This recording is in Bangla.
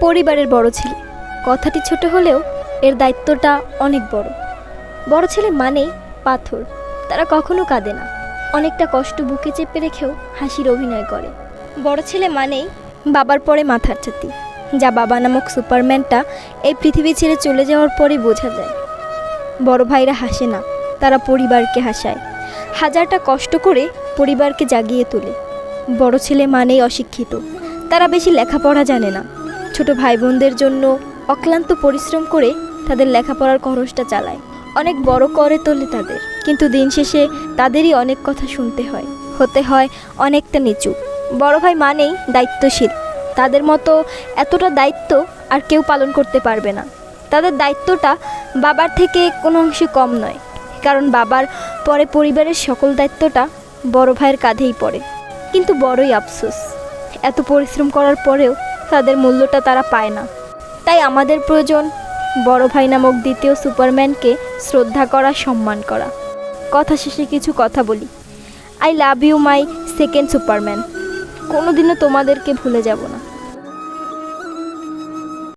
পরিবারের বড় ছেলে। কথাটি ছোট হলেও এর দায়িত্বটা অনেক বড়। বড় ছেলে মানেই পাথর। তারা কখনো কাঁদে না। অনেকটা কষ্ট বুকে চেপে রেখেও হাসির অভিনয় করে। বড় ছেলে মানেই বাবার পরে মাথার ছাতি, যা বাবা নামক সুপারম্যানটা এই পৃথিবী ছেড়ে চলে যাওয়ার পরে বোঝা যায়। বড় ভাইরা হাসে না, তারা পরিবারকে হাসায়। হাজারটা কষ্ট করে পরিবারকে জাগিয়ে তোলে। বড় ছেলে মানেই অশিক্ষিত। তারা বেশি লেখাপড়া জানে না। ছোট ভাই বোনদের জন্য অক্লান্ত পরিশ্রম করে তাদের লেখাপড়ার খরচটা চালায়। অনেক বড় করে তোলে তাদের, কিন্তু দিন শেষে তাদেরই অনেক কথা শুনতে হয়, হতে হয় অনেকটা নিচু। বড় ভাই মানেই দায়িত্বশীল। তাদের মতো এতটা দায়িত্ব আর কেউ পালন করতে পারবে না। তাদের দায়িত্বটা বাবার থেকে কোনো অংশে কম নয়, কারণ বাবার পরে পরিবারের সকল দায়িত্বটা বড় ভাইয়ের কাঁধেই পড়ে। কিন্তু বড়ই আফসোস। এত পরিশ্রম করার পরেও তাদের মূল্যটা তারা পায় না। তাই আমাদের প্রয়োজন বড় ভাই নামক দ্বিতীয় সুপারম্যানকে শ্রদ্ধা করা, সম্মান করা। কথা শেষে কিছু কথা বলি। I love you my second superman কোনোদিনও তোমাদেরকে ভুলে যাব না।